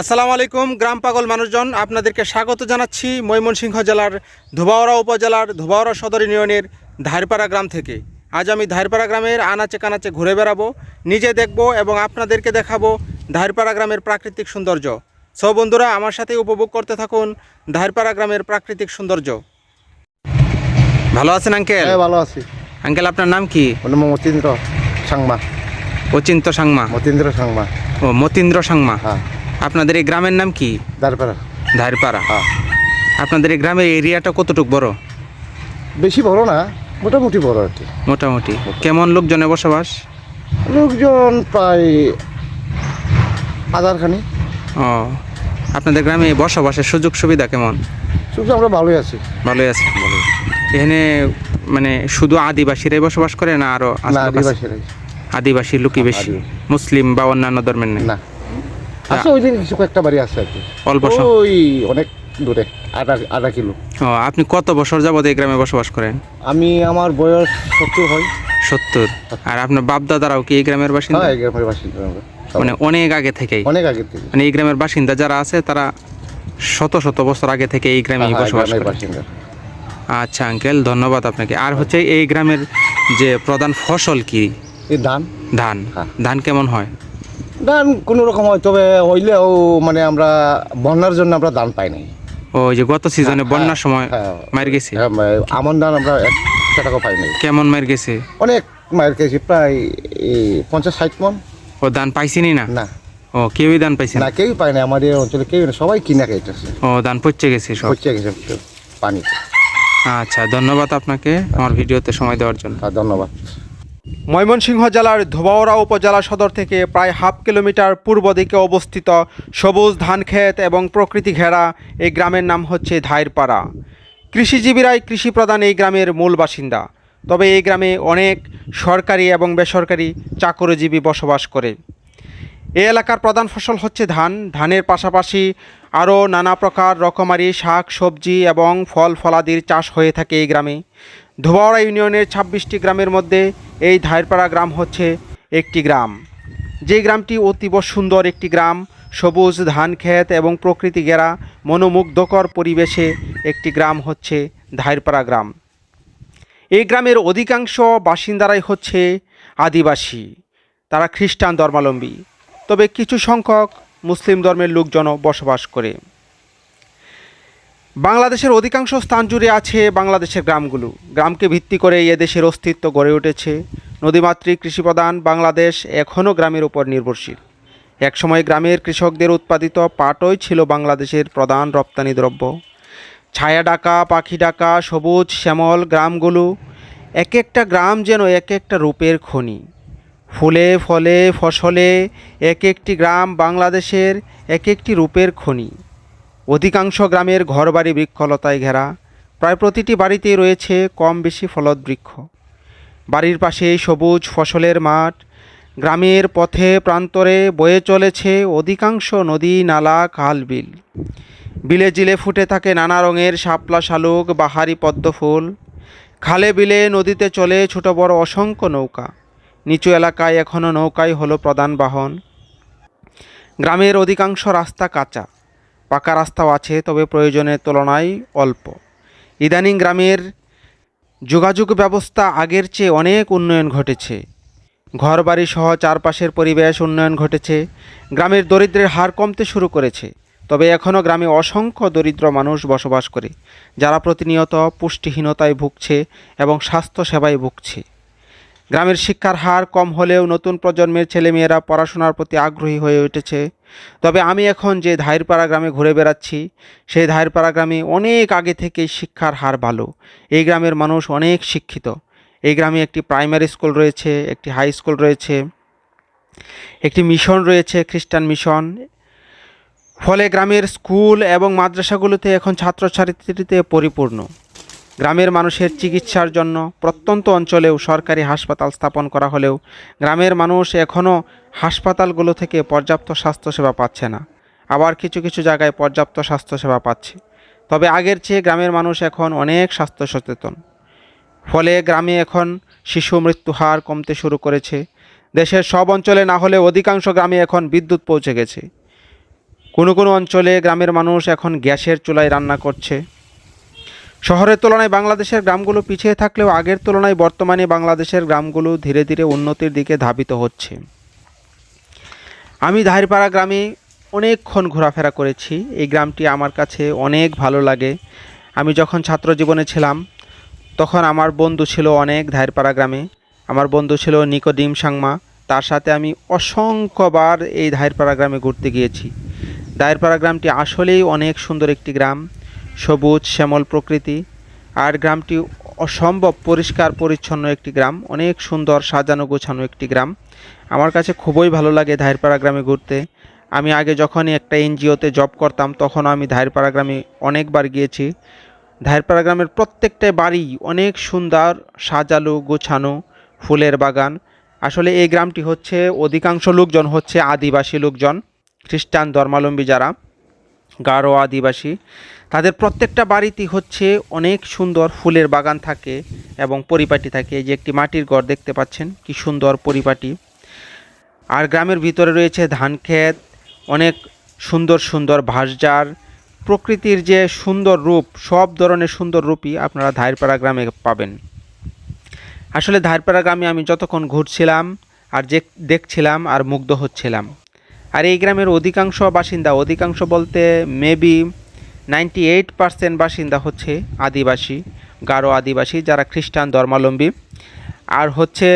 আসসালামু আলাইকুম গ্রাম পাগল মানুষজন আপনাদেরকে স্বাগত জানাচ্ছি ময়মনসিংহ জেলার ধোবাওড়া উপজেলার ধোবাওড়া সদর ইউনিয়নের ধারপাড়া গ্রাম থেকে। আজ আমি ধারপাড়া গ্রামের আনাচে কানাচে ঘুরে বেড়াবো নিজে দেখব এবং আপনাদেরকে দেখাবো ধারপাড়া গ্রামের প্রাকৃতিক সৌন্দর্য। সব বন্ধুরা আমার সাথে উপভোগ করতে থাকুন ধারপাড়া গ্রামের প্রাকৃতিক সৌন্দর্য। ভালো আছেন আঙ্কেল? হ্যাঁ ভালো আছি। আঙ্কেল আপনার নাম কি? মতীন্দ্র সাংমা। অচিন্ত সাংমা। মতীন্দ্র সাংমা। ও মতীন্দ্র সাংমা। হ্যাঁ। আপনাদের এই গ্রামের নাম কি? দাঁড়পাড়া ধারপাড়া। হ্যাঁ। আপনাদের এই গ্রামের এরিয়াটা কতটুকু বড়? বেশি বড় না মোটামুটি বড় আর কি। মোটামুটি। কেমন লোকজনে বসবাস? লোকজন প্রায় হাজারখানি। ও আপনাদের গ্রামে বসবাসের সুযোগ সুবিধা কেমন? শুধু আমরা ভালোই আছি। ভালোই আছে। এখানে মানে শুধু আদিবাসীরাই বসবাস করে না আরও না আদিবাসীরাই। আদিবাসী লোকই বেশি মুসলিম বা অন্যান্য ধর্মের নেই? না। আছে ওই দিন কিছু একটা বাড়ি আছে আর কি। অল্প ওই অনেক দূরে আধা আধা কিলো। ও আপনি কত বছর যাবত এই গ্রামে বসবাস করেন? আমি আমার বয়স সত্তর হয়। সত্তর। আর আপনার বাপ দাদারাও কি এই গ্রামের বাসিন্দা? হ্যাঁ এই গ্রামের বাসিন্দা মানে অনেক আগে থেকেই। অনেক আগে থেকে মানে এই গ্রামের বাসিন্দা যারা আছে তারা শত শত বছর আগে থেকে এই গ্রামেই হ্যাঁ, বসবাস করে। আচ্ছা আঙ্কেল ধন্যবাদ আপনাকে। আর হচ্ছে এই গ্রামের যে প্রধান ফসল কি? ধান। ধান। হ্যাঁ। ধান কেমন হয়? ধান কোনো রকম হয় তবে হইলেও মানে আমরা বন্যার জন্য আমরা ধান পাই নাই। ওই যে গত সিজনে হ্যাঁ, বন্যার সময় হ্যাঁ। মার গেছে? হ্যাঁ, আমন ধান আমরা একটা টাকা পাই নাই। কেমন মার গেছে? অনেক মায়ের খেয়েছি প্রায় পঞ্চাশ ষাট মন। ও ধান পাইছিনি না? না। ও কেউই ধান পাইছে না? কেউই পায় না আমাদের অঞ্চলে কেউ না সবাই কিনা খাইতেছে। ও ধান পচে গেছে সব? হচ্ছে গেছে পানি। আচ্ছা ধন্যবাদ আপনাকে আমার ভিডিওতে সময় দেওয়ার জন্য। হ্যাঁ ধন্যবাদ। ময়মনসিংহ জেলার ধোবাওড়া উপজেলা সদর থেকে প্রায় হাফ কিলোমিটার পূর্ব দিকে অবস্থিত সবুজ ধান ক্ষেত এবং প্রকৃতি ঘেরা এই গ্রামের নাম হচ্ছে ধাইরপাড়া। কৃষিজীবীরাই কৃষি প্রধান এই গ্রামের মূল বাসিন্দা। তবে এই গ্রামে অনেক সরকারি এবং বেসরকারি চাকরিজীবী বসবাস করে। এই এলাকার প্রধান ফসল হচ্ছে ধান। ধানের পাশাপাশি আরও নানা প্রকার রকমারি শাক, সবজি এবং ফল ফলাদির চাষ হয়ে থাকে এই গ্রামে। ধোবাওড়া ইউনিয়নের ছাব্বিশটি গ্রামের মধ্যে এই ধাইরপাড়া গ্রাম হচ্ছে একটি গ্রাম। যে গ্রামটি অতীব সুন্দর একটি গ্রাম, সবুজ ধান ক্ষেত এবং প্রকৃতি ঘেরা, মনোমুগ্ধকর পরিবেশে একটি গ্রাম হচ্ছে ধাইরপাড়া গ্রাম। এই গ্রামের অধিকাংশ বাসিন্দারাই হচ্ছে আদিবাসী, তারা খ্রিস্টান ধর্মাবলম্বী। তবে কিছু সংখ্যক মুসলিম ধর্মের লোকজনও বসবাস করে। বাংলাদেশের অধিকাংশ স্থান জুড়ে আছে বাংলাদেশের গ্রামগুলো। গ্রামকে ভিত্তি করে এদেশের অস্তিত্ব গড়ে উঠেছে। নদীমাতৃক কৃষিপ্রধান বাংলাদেশ এখনও গ্রামের উপর নির্ভরশীল। একসময় গ্রামের কৃষকদের উৎপাদিত পাটই ছিল বাংলাদেশের প্রধান রপ্তানি দ্রব্য। ছায়া ডাকা, পাখি ডাকা, সবুজ, শ্যামল গ্রামগুলো এক একটা গ্রাম যেন এক একটা রূপের খনি। ফুলে, ফলে, ফসলে এক একটি গ্রাম বাংলাদেশের এক একটি রূপের খনি। অধিকাংশ গ্রামের ঘরবাড়ি বৃক্ষলতায় ঘেরা। প্রায় প্রতিটি বাড়িতেই রয়েছে কম বেশি ফলদ বৃক্ষ বাড়ির পাশে সবুজ ফসলের মাঠ। গ্রামের পথে প্রান্তরে বয়ে চলেছে অধিকাংশ নদী, নালা খাল বিল বিলে জিলে ফুটে থাকে নানা রঙের শাপলা শালুক, বাহারি পদ্ম ফুল। খালে বিলে নদীতে চলে ছোট বড় অসংখ্য নৌকা। নিচু এলাকায় এখনও নৌকাই হলো প্রধান বাহন। গ্রামের অধিকাংশ রাস্তা কাঁচা। পাকা রাস্তাও আছে, তবে প্রয়োজনের তুলনায় অল্প। ইদানিং গ্রামের যোগাযোগ ব্যবস্থা আগের চেয়ে অনেক উন্নয়ন ঘটেছে। ঘরবাড়ি সহ চারপাশের পরিবেশ উন্নয়ন ঘটেছে। গ্রামের দরিদ্রের হার কমতে শুরু করেছে। তবে এখনও গ্রামে অসংখ্য দরিদ্র মানুষ বসবাস করে, যারা প্রতিনিয়ত পুষ্টিহীনতায় ভুগছে এবং স্বাস্থ্যসেবায় ভুগছে। গ্রামের শিক্ষার হার কম হলেও নতুন প্রজন্মের ছেলেমেয়েরা পড়াশোনার প্রতি আগ্রহী হয়ে উঠেছে। তবে আমি এখন যে ধাইরপাড়া গ্রামে ঘুরে বেড়াচ্ছি, সেই ধাইরপাড়া গ্রামে অনেক আগে থেকেই শিক্ষার হার ভালো। এই গ্রামের মানুষ অনেক শিক্ষিত। এই গ্রামে একটি প্রাইমারি স্কুল রয়েছে, একটি হাই স্কুল রয়েছে, একটি মিশন রয়েছে, খ্রিস্টান মিশন। ফলে গ্রামের স্কুল এবং মাদ্রাসাগুলোতে এখন ছাত্রছাত্রীতে পরিপূর্ণ। গ্রামের মানুষের চিকিৎসার জন্য প্রত্যন্ত অঞ্চলেও সরকারি হাসপাতাল স্থাপন করা হলেও গ্রামের মানুষ এখনও হাসপাতালগুলো থেকে পর্যাপ্ত স্বাস্থ্যসেবা পাচ্ছে না। আবার কিছু কিছু জায়গায় পর্যাপ্ত স্বাস্থ্যসেবা পাচ্ছে। তবে আগের চেয়ে গ্রামের মানুষ এখন অনেক স্বাস্থ্য সচেতন ফলে গ্রামে এখন শিশু মৃত্যু হার কমতে শুরু করেছে। দেশের সব অঞ্চলে না হলে অধিকাংশ গ্রামে এখন বিদ্যুৎ পৌঁছে গেছে। কোনো কোনো অঞ্চলে গ্রামের মানুষ এখন গ্যাসের চুলায় রান্না করছে। শহরের তুলনায় বাংলাদেশের গ্রামগুলো পিছিয়ে থাকলেও আগের তুলনায় বর্তমানে বাংলাদেশের গ্রামগুলো ধীরে ধীরে উন্নতির দিকে ধাবিত হচ্ছে। আমি ধাইরপাড়া গ্রামে অনেকক্ষণ ঘোরাফেরা করেছি। এই গ্রামটি আমার কাছে অনেক ভালো লাগে। আমি যখন ছাত্র জীবনে ছিলাম, তখন আমার বন্ধু ছিল অনেক ধাইরপাড়া গ্রামে। আমার বন্ধু ছিল নিকোডিম সাংমা। তার সাথে আমি অসংখ্যবার এই ধাইরপাড়া গ্রামে ঘুরতে গিয়েছি। ধাইরপাড়া গ্রামটি আসলেই অনেক সুন্দর একটি গ্রাম। সবুজ শ্যামল প্রকৃতি। আর গ্রামটি অসম্ভব পরিষ্কার পরিচ্ছন্ন একটি গ্রাম, অনেক সুন্দর সাজানো গোছানো একটি গ্রাম। আমার কাছে খুবই ভালো লাগে ধাইরপাড়া গ্রামে ঘুরতে। আমি আগে যখনই একটা এনজিওতে জব করতাম তখন আমি ধাইরপাড়া গ্রামে অনেকবার গিয়েছি। ধাইরপাড়া গ্রামের প্রত্যেকটা বাড়ি অনেক সুন্দর সাজালো, গোছানো ফুলের বাগান। আসলে এই গ্রামটি হচ্ছে, অধিকাংশ লোকজন হচ্ছে আদিবাসী লোকজন, খ্রিস্টান ধর্মাবলম্বী যারা, গারো আদিবাসী। তাদের প্রত্যেকটা বাড়িতেই হচ্ছে অনেক সুন্দর ফুলের বাগান থাকে এবং পরিপাটি থাকে। এই যে একটি মাটির ঘর দেখতে পাচ্ছেন, কি সুন্দর পরিপাটি। আর গ্রামের ভিতরে রয়েছে ধান ক্ষেত, অনেক সুন্দর সুন্দর ভাসজার। প্রকৃতির যে সুন্দর রূপ, সব ধরনের সুন্দর রূপই আপনারা ধাইরপাড়া গ্রামে পাবেন। আসলে ধাইরপাড়া গ্রামে আমি যতক্ষণ ঘুরছিলাম আর যে দেখছিলাম আর মুগ্ধ হচ্ছিলাম। আর এই গ্রামের অধিকাংশ বাসিন্দা, অধিকাংশ বলতে মেবি নাইনটি এইট পার্সেন্ট বাসিন্দা হচ্ছে আদিবাসী, গারো আদিবাসী যারা খ্রিস্টান ধর্মাবলম্বী। আর হচ্ছে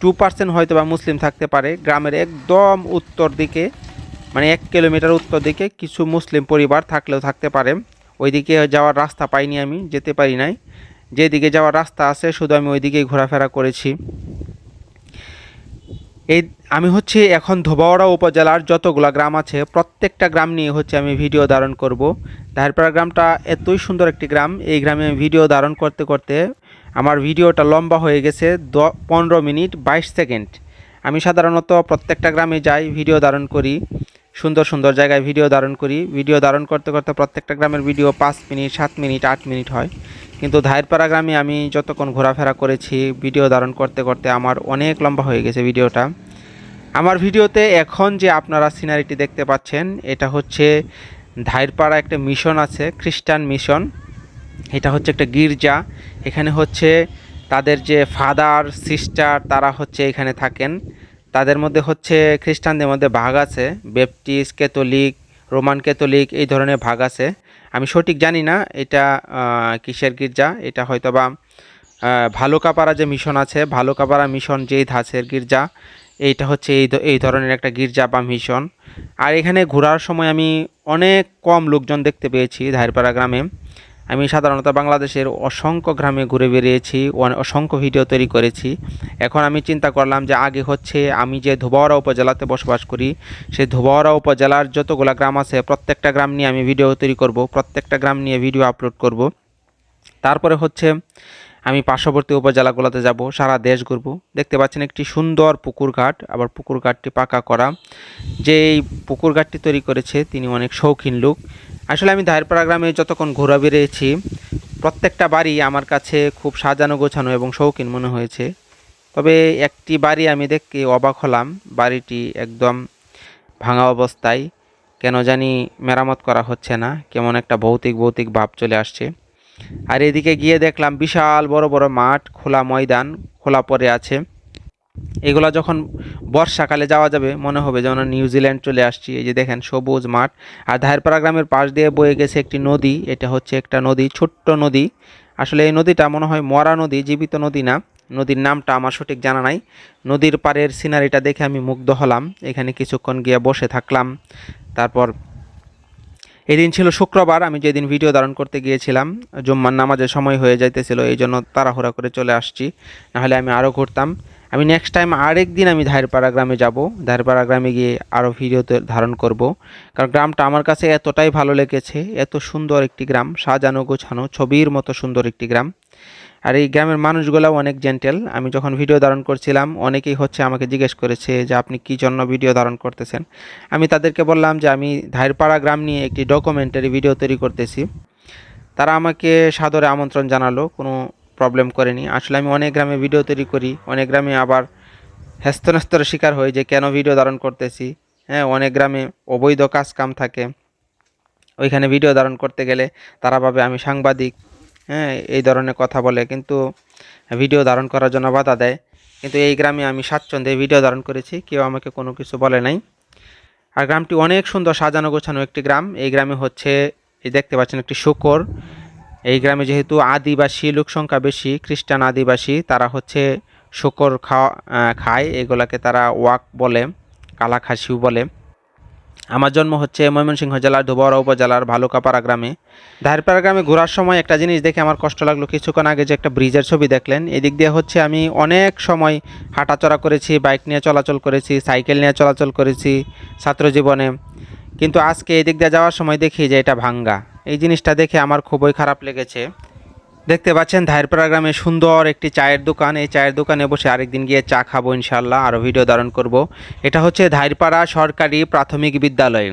টু পার্সেন্ট হয়তো বা মুসলিম থাকতে পারে। গ্রামের একদম উত্তর দিকে মানে এক কিলোমিটার উত্তর দিকে কিছু মুসলিম পরিবার থাকলেও থাকতে পারে। ওইদিকে যাওয়ার রাস্তা পাইনি আমি, যেতে পারি নাই। যেদিকে যাওয়ার রাস্তা আছে, শুধু আমি ওইদিকেই ঘোরাফেরা করেছি। এই আমি হচ্ছে এখন ধোবাওড়া উপজেলার যতগুলা গ্রাম আছে, প্রত্যেকটা গ্রাম নিয়ে হচ্ছে আমি ভিডিও ধারণ করব। ধারপাড়া গ্রামটা এতই সুন্দর একটি গ্রাম, এই গ্রামে আমি ভিডিও ধারণ করতে করতে আমার ভিডিওটা লম্বা হয়ে গেছে দ, পনেরো মিনিট বাইশ সেকেন্ড। আমি সাধারণত প্রত্যেকটা গ্রামে যাই, ভিডিও ধারণ করি, সুন্দর সুন্দর জায়গায় ভিডিও ধারণ করি। ভিডিও ধারণ করতে করতে প্রত্যেকটা গ্রামের ভিডিও পাঁচ মিনিট, সাত মিনিট, আট মিনিট হয়। কিন্তু ধাইরপাড়া গ্রামে আমি যতক্ষণ ঘোরাফেরা করেছি ভিডিও ধারণ করতে করতে আমার অনেক লম্বা হয়ে গেছে ভিডিওটা আমার ভিডিওতে এখন যে আপনারা সিনারিটি দেখতে পাচ্ছেন, এটা হচ্ছে ধাইরপাড়া একটা মিশন আছে, খ্রিস্টান মিশন এটা হচ্ছে একটা গির্জা। এখানে হচ্ছে তাদের যে ফাদার সিস্টার তারা হচ্ছে এখানে থাকেন। তাদের মধ্যে হচ্ছে খ্রিস্টানদের মধ্যে ভাগ আছে। বেপটিস্ট ক্যাথলিক রোমান ক্যাথলিক এই ধরনের ভাগ আছে। আমি সঠিক জানি না, এটা কিসের গির্জা? এটা হয়তো বা ভালুকাপাড়া যে মিশন আছে, ভালুকাপাড়া মিশন যেই ধাসের গির্জা, এইটা হচ্ছে এই এই ধরনের একটা গির্জা বা মিশন। আর এখানে ঘোরার সময় আমি অনেক কম লোকজন দেখতে পেয়েছি ধারপাড়া গ্রামে। আমি সাধারণত বাংলাদেশের অসংখ্য গ্রামে ঘুরে বেরিয়েছি অসংখ্য ভিডিও তৈরি করেছি। এখন আমি চিন্তা করলাম যে আগে হচ্ছে আমি যে ধোবাওড়া উপজেলাতে বসবাস করি সেই ধোবাওড়া উপজেলার যতগুলা গ্রাম আছে, প্রত্যেকটা গ্রাম নিয়ে আমি ভিডিও তৈরি করব, প্রত্যেকটা গ্রাম নিয়ে ভিডিও আপলোড করব। তারপরে হচ্ছে আমি পার্শ্ববর্তী উপজেলাগুলোতে যাব, সারা দেশ ঘুরব। দেখতে পাচ্ছেন একটি সুন্দর পুকুর ঘাট, আবার পুকুর ঘাটটি পাকা করা। যে এই পুকুর ঘাটটি তৈরি করেছে, তিনি অনেক শৌখিন লোক। আসলে আমি ধারপাড়া গ্রামে যতক্ষণ ঘোরা বেরিয়েছি প্রত্যেকটা বাড়ি আমার কাছে খুব সাজানো গোছানো এবং শৌখিন মনে হয়েছে। তবে একটি বাড়ি আমি দেখে অবাক হলাম, বাড়িটি একদম ভাঙা অবস্থায়। কেন জানি মেরামত করা হচ্ছে না, কেমন একটা ভৌতিক ভৌতিক ভাব চলে আসছে। আর এদিকে গিয়ে দেখলাম বিশাল বড় বড় মাঠ, খোলা ময়দান, খোলা পড়ে আছে। এগুলা যখন বর্ষাকালে যাওয়া যাবে, মনে হবে যেন নিউজিল্যান্ড চলে আসছি। এই যে দেখেন, সবুজ মাঠ। আর ধারপাড়া গ্রামের পাশ দিয়ে বয়ে গেছে একটি নদী। এটা হচ্ছে একটা নদী, ছোট্ট নদী। আসলে এই নদীটা মনে হয় মরা নদী, জীবিত নদী না। নদীর নামটা আমার সঠিক জানা নাই। নদীর পাড়ের সিনারিটা দেখে আমি মুগ্ধ হলাম। এখানে কিছুক্ষণ গিয়ে বসে থাকলাম। তারপর এদিন ছিল শুক্রবার, আমি যেদিন ভিডিও ধারণ করতে গিয়েছিলাম, জুম্মার নামাজের সময় হয়ে যাইতেছিল এই জন্য তাড়াহুড়া করে চলে আসছি। নাহলে আমি আরও ঘুরতাম। আমি নেক্সট টাইম আরেক দিন আমি ধারপাড়া গ্রামে যাব। ধারপাড়া গ্রামে গিয়ে আরও ভিডিও ধারণ করব। কারণ গ্রামটা আমার কাছে এতটাই ভালো লেগেছে, এত সুন্দর একটি গ্রাম, সাজানো গোছানো, ছবির মতো সুন্দর একটি গ্রাম। আর এই গ্রামের মানুষগুলোও অনেক জেন্টেল আমি যখন ভিডিও ধারণ করছিলাম, অনেকেই হচ্ছে আমাকে জিজ্ঞেস করেছে যে, আপনি কী জন্য ভিডিও ধারণ করতেছেন? আমি তাদেরকে বললাম যে, আমি ধারপাড়া গ্রাম নিয়ে একটি ডকুমেন্টারি ভিডিও তৈরি করতেছি। তারা আমাকে সাদরে আমন্ত্রণ জানালো। কোনো প্রবলেম করেনি। আসলে আমি অনেক গ্রামে ভিডিও তৈরি করি, অনেক গ্রামে আবার হেস্তনেস্তর শিকার হই যে কেন ভিডিও ধারণ করতেছি। হ্যাঁ অনেক গ্রামে অবৈধ কাজ কাম থাকে। ওইখানে ভিডিও ধারণ করতে গেলে তারা ভাবে আমি সাংবাদিক হ্যাঁ এই ধরনের কথা বলে। কিন্তু ভিডিও ধারণ করার জন্য বাধা দেয়। কিন্তু এই গ্রামে আমি স্বাচ্ছন্দ্যে ভিডিও ধারণ করেছি, কেউ আমাকে কোনো কিছু বলে নাই। আর গ্রামটি অনেক সুন্দর সাজানো গোছানো একটি গ্রাম। এই গ্রামে হচ্ছে, এই দেখতে পাচ্ছেন একটি শুকর। এই গ্রামে যেহেতু আদিবাসী লোক সংখ্যা বেশি, খ্রিস্টান আদিবাসী, তারা হচ্ছে শুকর খাওয়া খায়। এগুলাকে তারা ওয়াক বলে কালা খাসিও বলে। আমার জন্ম হচ্ছে ময়মনসিংহ জেলার ধোবরা উপজেলার ভালুকাপাড়া গ্রামে। ধারপাড়া গ্রামে ঘোরার সময় একটা জিনিস দেখে আমার কষ্ট লাগল। কিছুক্ষণ আগে যে একটা ব্রিজের ছবি দেখলেন, এদিক দিয়ে হচ্ছে আমি অনেক সময় হাঁটাচলা করেছি, বাইক নিয়ে চলাচল করেছি, সাইকেল নিয়ে চলাচল করেছি ছাত্র জীবনে কিন্তু আজকে এদিক দিয়ে যাওয়ার সময় দেখি যে এটা ভাঙ্গা। এই জিনিসটা দেখে আমার খুবই খারাপ লেগেছে। দেখতে পাচ্ছেন, ধাইরপাড়া গ্রামে সুন্দর একটি চায়ের দোকান। এই চায়ের দোকানে বসে আরেকদিন গিয়ে চা খাব ইনশাল্লাহ আরও ভিডিও ধারণ করব। এটা হচ্ছে ধাইরপাড়া সরকারি প্রাথমিক বিদ্যালয়।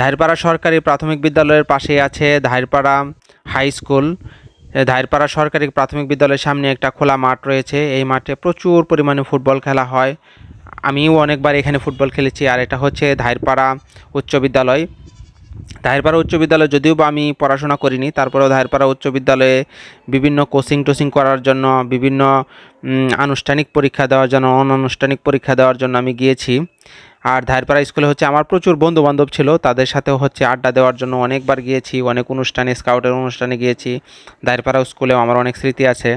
ধাইরপাড়া সরকারি প্রাথমিক বিদ্যালয়ের পাশেই আছে ধাইরপাড়া হাই স্কুল। ধাইরপাড়া সরকারি প্রাথমিক বিদ্যালয়ের সামনে একটা খোলা মাঠ রয়েছে। এই মাঠে প্রচুর পরিমাণে ফুটবল খেলা হয়। আমিও অনেকবার এখানে ফুটবল খেলেছি, আর এটা হচ্ছে ধাইরপাড়া উচ্চ বিদ্যালয়। ধাইরপাড়া উচ্চ বিদ্যালয় যদিও বা আমি পড়াশোনা করিনি, তারপরেও ধাইরপাড়া উচ্চ বিদ্যালয়ে বিভিন্ন কোচিং টোচিং করার জন্য, বিভিন্ন আনুষ্ঠানিক পরীক্ষা দেওয়ার জন্য, অনানুষ্ঠানিক পরীক্ষা দেওয়ার জন্য আমি গিয়েছি। আর ধাইরপাড়া স্কুলে হচ্ছে আমার প্রচুর বন্ধু বান্ধব ছিল, তাদের সাথেও হচ্ছে আড্ডা দেওয়ার জন্য অনেকবার গিয়েছি, অনেক অনুষ্ঠানে, স্কাউটের অনুষ্ঠানে গিয়েছি। ধাইরপাড়া স্কুলেও আমার অনেক স্মৃতি আছে।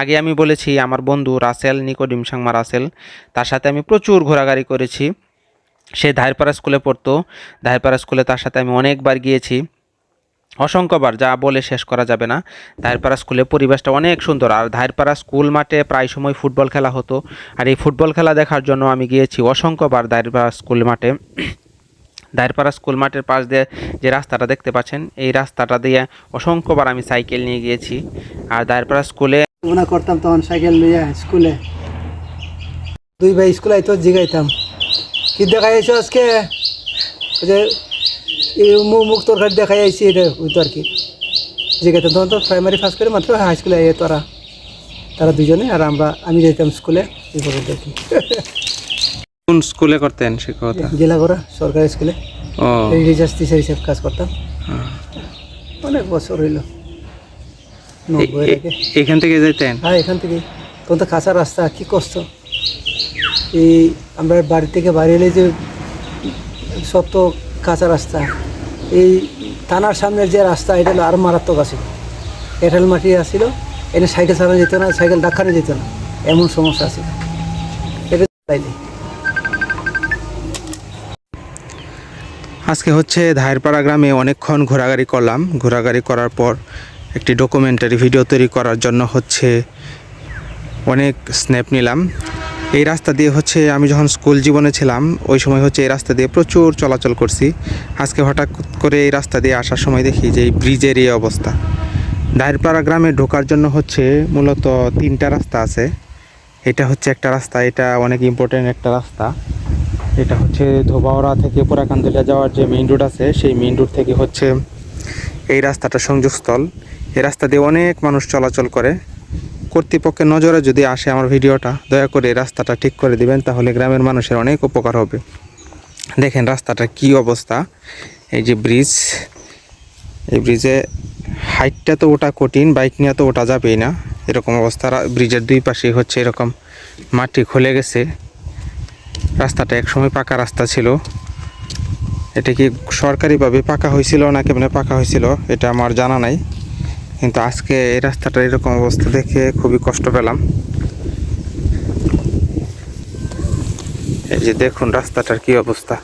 আগে আমি বলেছি, আমার বন্ধু রাসেল নিকো ডিমসাংমা রাসেল, তার সাথে আমি প্রচুর ঘোরাঘুরি করেছি। সে ধারপাড়া স্কুলে পড়তো। ধারপাড়া স্কুলে তার সাথে আমি অনেকবার গিয়েছি। অসংখ্যবার, যা বলে শেষ করা যাবে না। ধারপাড়া স্কুলে পরিবেশটা অনেক সুন্দর। আর ধারপাড়া স্কুল মাঠে প্রায় সময় ফুটবল খেলা হতো। আর এই ফুটবল খেলা দেখার জন্য আমি গিয়েছি অসংখ্যবার ধারপাড়া স্কুল মাঠে। দায়েরপাড়া স্কুল মাঠের পাশ দিয়ে যে রাস্তাটা দেখতে পাচ্ছেন, এই রাস্তাটা দিয়ে অসংখ্যবার আমি সাইকেল নিয়ে গিয়েছি। আর দায়েরপাড়া স্কুলে করতাম তখন সাইকেল নিয়ে স্কুলে। দুই ভাই স্কুলে আইতো, জিগাইতাম। কি দেখাই আইছো আজকে? যে মুখ তরকারি দেখাই আইছি এটা ওই তো আর কি। জিগাইতাম তখন তো প্রাইমারি ফার্স্ট করে মাত্র হাই স্কুলে আইয়ে তোরা। তারা দুজনে আর আমরা আমি যাইতাম স্কুলে এই করে দেখি কোন স্কুলে করতেন শিক্ষকতা? জেলা করা সরকারি স্কুলে এই রিচার্জ টিচার হিসেবে কাজ করতাম। অনেক বছর হইল। এখান থেকে যেতেন হ্যাঁ এখান থেকে তখন তো কাঁচা রাস্তা কি কষ্ট। এই আমরা বাড়ি থেকে বাড়ি এলে যে সব তো কাঁচা রাস্তা, এই থানার সামনের যে রাস্তা, এটা আরও মারাত্মক আছিল এঁঠাল মাটি আসছিল এনে সাইকেল চালানো যেত না, সাইকেল ডাক্কানো যেত না, এমন সমস্যা আছে। এটা আজকে হচ্ছে ধায়েরপাড়া গ্রামে অনেকক্ষণ ঘোরাঘুরি করলাম। ঘোরাঘুরি করার পর একটি ডকুমেন্টারি ভিডিও তৈরি করার জন্য হচ্ছে অনেক স্ন্যাপ নিলাম। এই রাস্তা দিয়ে হচ্ছে আমি যখন স্কুল জীবনে ছিলাম, ওই সময় হচ্ছে এই রাস্তা দিয়ে প্রচুর চলাচল করছি। আজকে হঠাৎ করে এই রাস্তা দিয়ে আসার সময় দেখি যে এই ব্রিজের এই অবস্থা। দায়েরপাড়া গ্রামে ঢোকার জন্য হচ্ছে মূলত তিনটা রাস্তা আছে। এটা হচ্ছে একটা রাস্তা, এটা অনেক ইম্পর্টেন্ট একটা রাস্তা। এটা হচ্ছে ধোবাওড়া থেকে পোড়াকান্দুলিয়া যাওয়ার যে মেইন রোড আছে, সেই মেইন রোড থেকে হচ্ছে এই রাস্তাটা সংযোগস্থল। এই রাস্তা দিয়ে অনেক মানুষ চলাচল করে। কর্তৃপক্ষের নজরে যদি আসে আমার ভিডিওটা, দয়া করে রাস্তাটা ঠিক করে দিবেন, তাহলে গ্রামের মানুষের অনেক উপকার হবে। দেখেন রাস্তাটার কি অবস্থা। এই যে ব্রিজ এই ব্রিজে হাইটটা তো ওটা কঠিন বাইক নিয়ে তো ওটা যাবেই না। এরকম অবস্থা ব্রিজের দুই পাশে হচ্ছে এরকম মাটি খুলে গেছে। রাস্তাটা একসময় পাকা রাস্তা ছিল। এটা কি সরকারিভাবে পাকা হয়েছিল না কেমনে পাকা হয়েছিল, এটা আমার জানা নাই। কিন্তু আজকে এই রাস্তাটা এরকম অবস্থা দেখে খুবই কষ্ট পেলাম। এই যে দেখুন রাস্তাটার কি অবস্থা।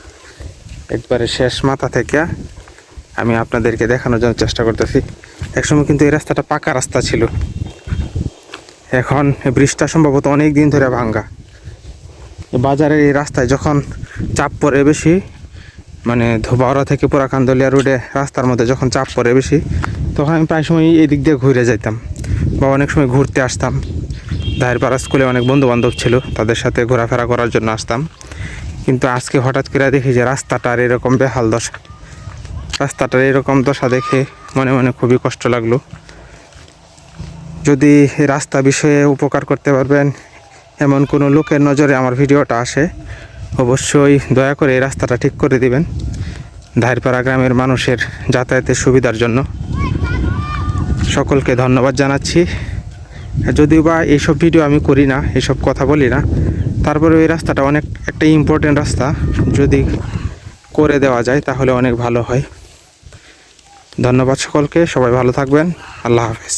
একবারে শেষ মাথা থেকে আমি আপনাদেরকে দেখানোর জন্য চেষ্টা করতেছি। একসময় কিন্তু এই রাস্তাটা পাকা রাস্তা ছিল। এখন ব্রিজটা সম্ভবত অনেক দিন ধরে ভাঙ্গা। বাজারের এই রাস্তায় যখন চাপ পড়ে বেশি মানে ধোবাওড়া থেকে পুরাকান্দলিয়া রোডে রাস্তার মধ্যে যখন চাপ পড়ে বেশি তখন আমি প্রায় সময় এই দিক দিয়ে ঘুরে যাইতাম বা অনেক সময় ঘুরতে আসতাম। দায়েরপাড়া স্কুলে অনেক বন্ধু বান্ধব ছিল, তাদের সাথে ঘোরাফেরা করার জন্য আসতাম। কিন্তু আজকে হঠাৎ করে দেখি যে রাস্তাটার এরকম বেহাল দশা। রাস্তাটার এরকম দশা দেখে মনে মনে খুবই কষ্ট লাগল। যদি রাস্তা বিষয়ে উপকার করতে পারবেন, এমন কোনো লোকের নজরে আমার ভিডিওটা আসে, অবশ্যই দয়া করে এই রাস্তাটা ঠিক করে দিবেন। ধারপাড়া গ্রামের মানুষের যাতায়াতের সুবিধার জন্য। সকলকে ধন্যবাদ জানাচ্ছি। যদিও বা এইসব ভিডিও আমি করি না এসব কথা বলি না তারপরে এই রাস্তাটা অনেক একটা ইম্পর্টেন্ট রাস্তা। যদি করে দেওয়া যায় তাহলে অনেক ভালো হয়। ধন্যবাদ সকলকে, সবাই ভালো থাকবেন, আল্লাহ হাফেজ।